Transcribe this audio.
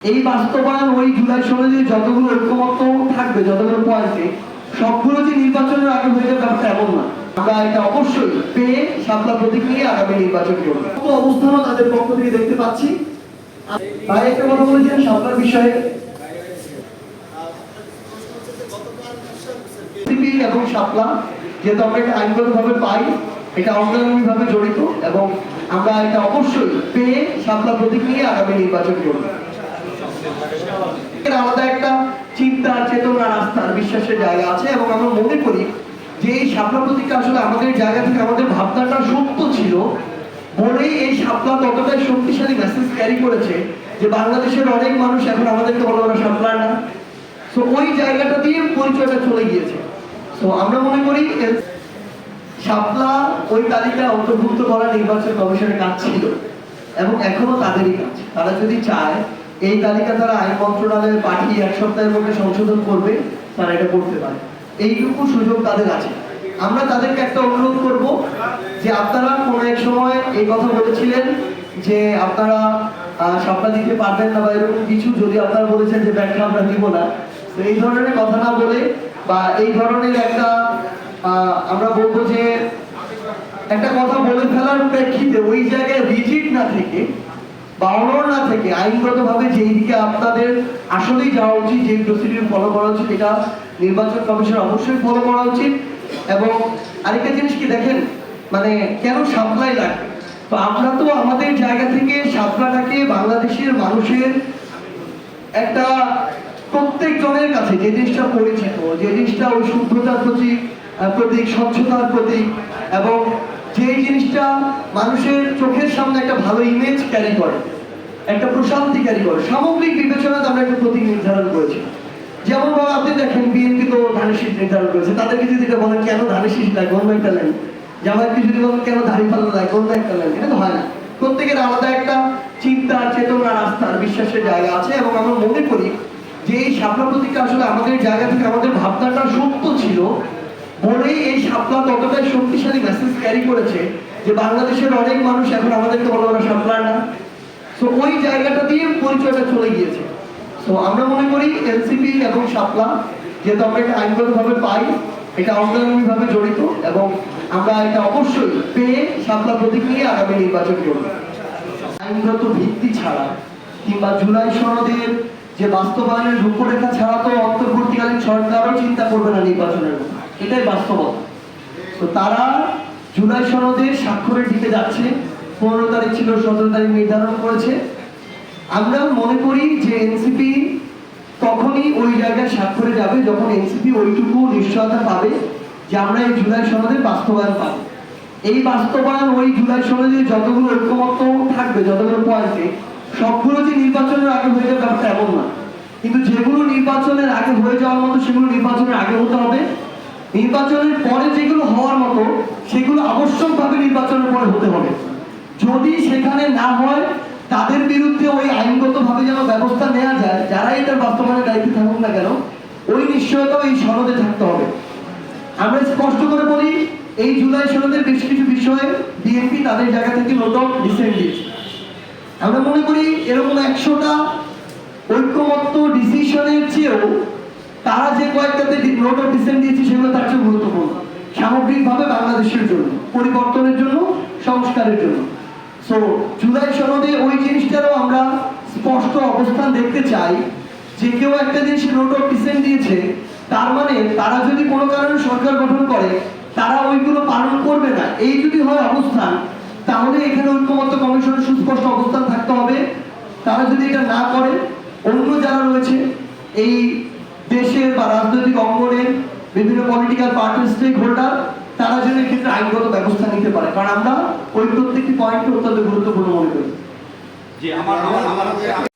এই বাস্তবায়ন ওই জুলাই সনদে যতগুলো ঐক্যমত্য থাকবে যতগুলো পয়েন্টে সবগুলো যে নির্বাচনের আগে হয়ে যাবে ব্যাপারটা এমন না। আমরা এটা অবশ্যই পেয়ে সাপলা প্রতীক নিয়ে আগামী নির্বাচন করব। অবস্থানও তাদের পক্ষ থেকে দেখতে পাচ্ছি। একটা কথা বলেছেন সাপলার বিষয়ে। এবং শাপলা যেহেতু আমরা এটা আইনগতভাবে পাই এটা অঙ্গাঙ্গিভাবে জড়িত এবং আমরা এটা অবশ্যই পেয়ে শাপলা প্রতীক নিয়ে আগামী নির্বাচন করব। আলাদা একটা চিন্তা, চেতনা বিশ্বাসের জায়গা আছে এবং আমরা মনে করি যে এই আসলে আমাদের জায়গা থেকে আমাদের ভাবনাটা সত্য ছিল। এই ততটাই শক্তিশালী মেসেজ ক্যারি করেছে যে বাংলাদেশের অনেক মানুষ এখন না। তো ওই জায়গাটা দিয়ে পরিচয়টা চলে গিয়েছে। তো আমরা মনে করি শাপলা ওই তালিকায় অন্তর্ভুক্ত করা নির্বাচন কমিশনের কাজ ছিল এবং এখনও তাদেরই কাজ। তারা যদি চায় এই তালিকা তারা আইন মন্ত্রণালয়ে পাঠিয়ে এক সপ্তাহের মধ্যে সংশোধন করবে তারা এটা করতে পারে। এইটুকু সুযোগ তাদের আছে। আমরা তাদেরকে একটা অনুরোধ করব যে আপনারা কোনো এক সময় এই কথা বলেছিলেন যে আপনারা আহ, দিতে পারবেন না বা এরকম কিছু যদি আপনারা বলেছেন যে ব্যাখ্যা আমরা দিব না তো এই ধরনের কথা না বলে বা এই ধরনের একটা আমরা বলব যে একটা কথা বলে ফেলার প্রেক্ষিতে ওই জায়গায় রিজিট না থেকে বা অনর না থেকে আইনগতভাবে যেই দিকে আপনাদের আসলেই যাওয়া উচিত যে প্রসিডিউর ফলো করা উচিত এটা নির্বাচন কমিশন অবশ্যই ফলো করা উচিত। এবং আরেকটা জিনিস কি দেখেন মানে কেন সাপ্লাই লাগবে তো আমরা তো আমাদের জায়গা থেকে সাপলাটাকে বাংলাদেশের মানুষের একটা প্রত্যেক জনের কাছে যে জিনিসটা পরিচিত যে জিনিসটা ওই শুদ্ধতার প্রতীক আহ, প্রতীক স্বচ্ছতার প্রতীক এবং যে জিনিসটা মানুষের চোখের সামনে একটা ভালো ইমেজ ক্যারি করে, একটা প্রশান্তি ক্যারি করে। সামগ্রিক বিবেচনাতে আমরা একটা প্রতীক নির্ধারণ করেছি। যেমন ধরো আপনি দেখেন বিএনপি তো ধানের শীষ নির্ধারণ করেছে। তাদেরকে যদি বলেন, কেন ধানের শীষ লাগবে অন্য একটা লাইন জামায়াতকে যদি বলেন, কেন দাড়ি পাল্লা লাগবে অন্য একটা লাইন এটা তো হয় না। প্রত্যেকের আলাদা একটা চিন্তা, চেতনা আস্থার বিশ্বাসের জায়গা আছে এবং আমরা মনে করি যে এই শাপলা প্রতীকটা আসলে আমাদের জায়গা থেকে আমাদের ভাবনাটা সত্য ছিল। বলেই এই শাপলা ততটাই শক্তিশালী মেসেজ ক্যারি করেছে যে বাংলাদেশের অনেক মানুষ এখন আমাদেরকে বলে ওরা শাপলা না। তো ওই জায়গাটা দিয়ে পরিচয়টা চলে গিয়েছে। তো আমরা মনে করি এনসিপি এবং শাপলা যেহেতু আমরা এটা আইনগতভাবে পাই, এটা অঙ্গাঙ্গিভাবে জড়িত এবং আমরা এটা অবশ্যই পেয়ে শাপলা প্রতীক নিয়ে আগামী নির্বাচন করব। আইনগত ভিত্তি ছাড়া কিংবা জুলাই সনদের যে বাস্তবায়নের রূপরেখা ছাড়া তো অন্তর্বর্তীকালীন সরকারও চিন্তা করবে না নির্বাচনের এটাই বাস্তবতা। তো তারা জুলাই সনদে স্বাক্ষরের দিকে যাচ্ছে, পনেরো তারিখ ছিল, সতেরো তারিখ নির্ধারণ করেছে। আমরা মনে করি যে এনসিপি তখনই ওই জায়গায় স্বাক্ষরে যাবে যখন এনসিপি ওইটুকু নিশ্চয়তা পাবে যে আমরা এই জুলাই সনদে বাস্তবায়ন পাবো। এই বাস্তবায়ন ওই জুলাই সনদে যতগুলো ঐক্যমত্য থাকবে, যতগুলো পয়েন্টে সবগুলো যে নির্বাচনের আগে হয়ে যাবে, ব্যাপারটা এমন না। কিন্তু যেগুলো নির্বাচনের আগে হয়ে যাওয়ার মতো, সেগুলো নির্বাচনের আগে হতে হবে। নির্বাচনের পরে যেগুলো হওয়ার মতো, সেগুলো আবশ্যকভাবে নির্বাচনের পরে হতে হবে। যদি সেখানে না হয়, তাদের বিরুদ্ধে ওই আইনগতভাবে যেন ব্যবস্থা নেওয়া যায় যারা এটার বাস্তবায়নের দায়িত্বে থাকুক না কেন, ওই নিশ্চয়তাও এই সনদে থাকতে হবে। আমরা স্পষ্ট করে বলি, এই জুলাই সনদের বেশ কিছু বিষয়ে বিএনপি তাদের জায়গা থেকে নোট অফ ডিসেন্ট দিয়েছে আমরা মনে করি, এরকম একশোটা ঐক্যমত্য ডিসিশনের চেয়েও তারা যে কয়েকটাতে নোট অফ ডিসেন্ট দিয়েছে, সেগুলো তার চেয়ে গুরুত্বপূর্ণ। সামগ্রিকভাবে বাংলাদেশের জন্য, পরিবর্তনের জন্য, সংস্কারের জন্য। সো জুলাই সনদে ওই জিনিসটারও আমরা স্পষ্ট অবস্থান দেখতে চাই যে কেউ একটা জিনিস নোট অফ ডিসেন্ট দিয়েছে, তার মানে তারা যদি কোনো কারণে সরকার গঠন করে, তারা ওইগুলো পালন করবে না। এই যদি হয় অবস্থান, তাহলে এখানে ঐক্যমত্য কমিশনের সুস্পষ্ট অবস্থান থাকতে হবে। তারা যদি এটা না করে, অন্য যারা রয়েছে, এই দেশের বা রাজনৈতিক অঙ্গনের বিভিন্ন পলিটিক্যাল পার্টি স্টেক হোল্ডার তারা যেন এক্ষেত্রে আইনগত ব্যবস্থা নিতে পারে। কারণ আমরা ওই প্রত্যেকটি পয়েন্টকে অত্যন্ত গুরুত্বপূর্ণ মনে করি। আমার আমার আমার